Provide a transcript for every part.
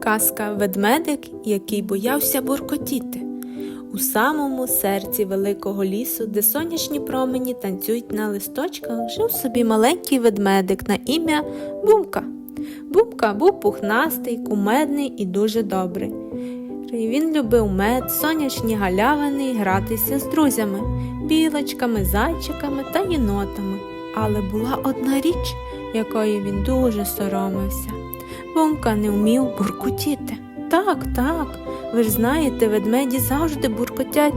Казка ведмедик, який боявся буркотіти. У самому серці великого лісу, де сонячні промені танцюють на листочках, жив собі маленький ведмедик на ім'я Бумка. Бумка був пухнастий, кумедний і дуже добрий. Він любив мед, сонячні галявини і гратися з друзями, білочками, зайчиками та єнотами. Але була одна річ, якої він дуже соромився. Бумка не вмів буркотіти. Так, так, ви ж знаєте, ведмеді завжди буркотять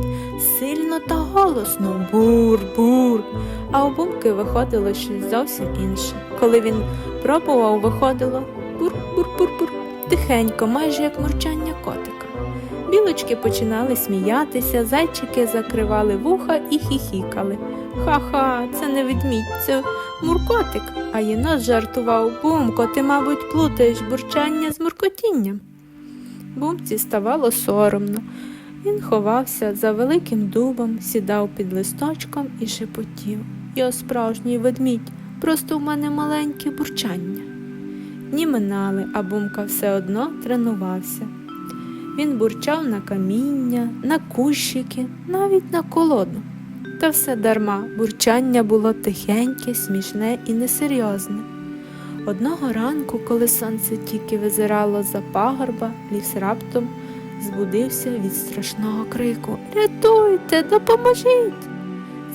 сильно та голосно. Бур-бур. А у бумки виходило щось зовсім інше. Коли він пробував, виходило бур-бур-бур-бур. Тихенько, майже як мурчання котика. Білочки починали сміятися, зайчики закривали вуха і хіхікали. Ха-ха, це не ведмідь, це муркотик. А єнот жартував Бумко, ти, мабуть, плутаєш бурчання з муркотінням. Бумці ставало соромно. Він ховався за великим дубом, сідав під листочком і шепотів. Я справжній ведмідь, просто в мене маленьке бурчання. Дні минали, а Бумка все одно тренувався. Він бурчав на каміння, на кущики, навіть на колоду. Та все дарма, бурчання було тихеньке, смішне і несерйозне. Одного ранку, коли сонце тільки визирало за пагорба, ліс раптом збудився від страшного крику Рятуйте, допоможіть!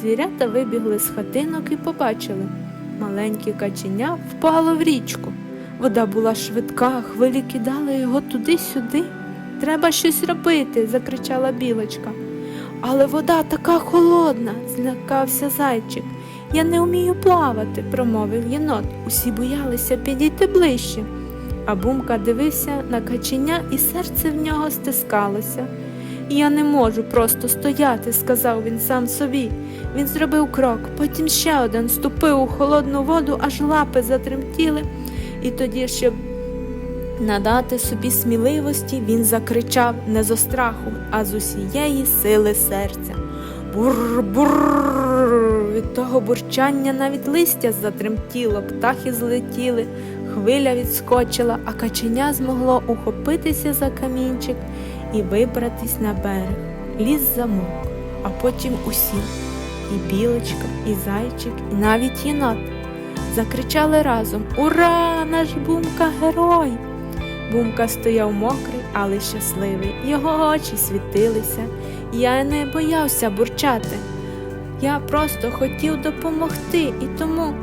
Звірята вибігли з хатинок і побачили. Маленьке каченя впало в річку. Вода була швидка, хвилі кидали його туди-сюди. Треба щось робити, закричала білочка. Але вода така холодна, злякався зайчик. Я не вмію плавати, промовив єнот. Усі боялися підійти ближче. А бумка дивився на каченя, і серце в нього стискалося. Я не можу просто стояти, сказав він сам собі. Він зробив крок, потім ще один ступив у холодну воду, аж лапи затремтіли, і тоді, щоб надати собі сміливості, він закричав не зо страху, а з усієї сили серця. Бур-бур. Від того бурчання навіть листя затремтіло, птахи злетіли, хвиля відскочила, а каченя змогло ухопитися за камінчик і вибратись на берег. Ліс замовк, а потім усі і білочка, і зайчик, і навіть єнот. Закричали разом Ура! Наш бумка герой! Бумка стояв мокрий, але щасливий. Його очі світилися. Я не боявся бурчати. Я просто хотів допомогти, і тому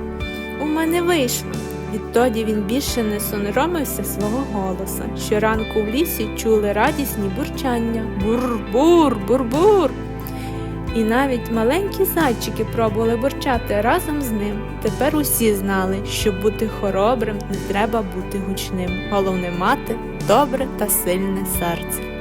у мене вийшло. Відтоді він більше не соромився свого голоса. Щоранку в лісі чули радісні бурчання. Бур-бур, бур-бур. І навіть маленькі зайчики пробували бурчати разом з ним. Тепер усі знали, що бути хоробрим, не треба бути гучним. Головне мати добре та сильне серце.